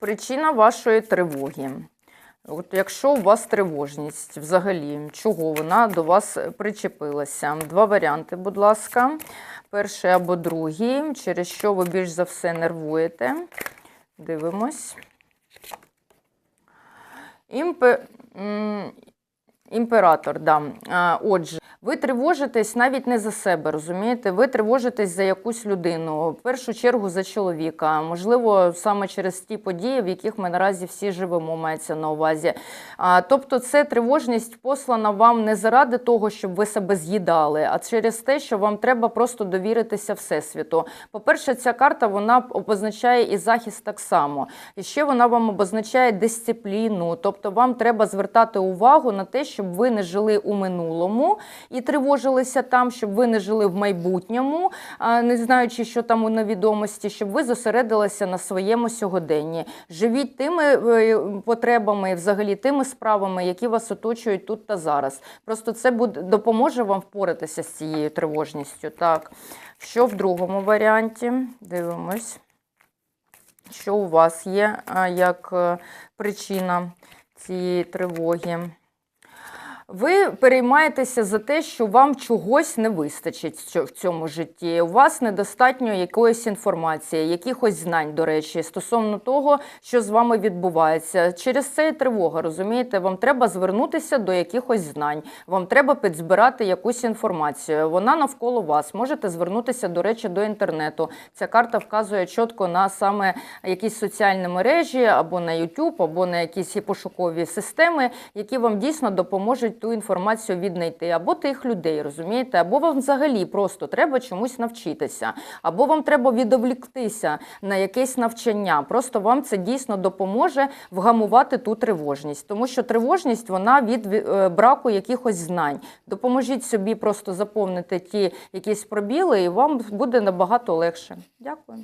Причина вашої тривоги. От якщо у вас тривожність взагалі, чого вона до вас причепилася? Два варіанти, будь ласка. Перший або другий, через що ви більш за все нервуєте. Дивимось. Імпе... Імператор, да. Отже, ви тривожитесь навіть не за себе, розумієте? Ви тривожитесь за якусь людину, в першу чергу за чоловіка. Можливо, саме через ті події, в яких ми наразі всі живемо, мається на увазі. А, тобто, це тривожність послана вам не заради того, щоб ви себе з'їдали, а через те, що вам треба просто довіритися Всесвіту. По-перше, ця карта вона обозначає і захист так само. І ще вона вам обозначає дисципліну, тобто вам треба звертати увагу на те, щоб ви не жили у минулому і тривожилися там, щоб ви не жили в майбутньому, не знаючи, що там у невідомості, щоб ви зосередилися на своєму сьогоденні. Живіть тими е, потребами, і взагалі тими справами, які вас оточують тут та зараз. Просто це буде допоможе вам впоратися з цією тривожністю. Так, що в другому варіанті? Дивимось що у вас є як е, причина цієї тривоги. Ви переймаєтеся за те, що вам чогось не вистачить в цьому житті. У вас недостатньо якоїсь інформації, якихось знань, до речі, стосовно того, що з вами відбувається. Через це і тривога, розумієте? Вам треба звернутися до якихось знань, вам треба підзбирати якусь інформацію. Вона навколо вас. Можете звернутися, до речі, до інтернету. Ця карта вказує чітко на саме якісь соціальні мережі, або на YouTube, або на якісь пошукові системи, які вам дійсно допоможуть ту інформацію віднайти, або тих людей, розумієте, або вам взагалі просто треба чомусь навчитися, або вам треба відволіктися на якесь навчання. Просто вам це дійсно допоможе вгамувати ту тривожність, тому що тривожність вона від е, браку якихось знань. Допоможіть собі просто заповнити ті якісь пробіли, і вам буде набагато легше. Дякую.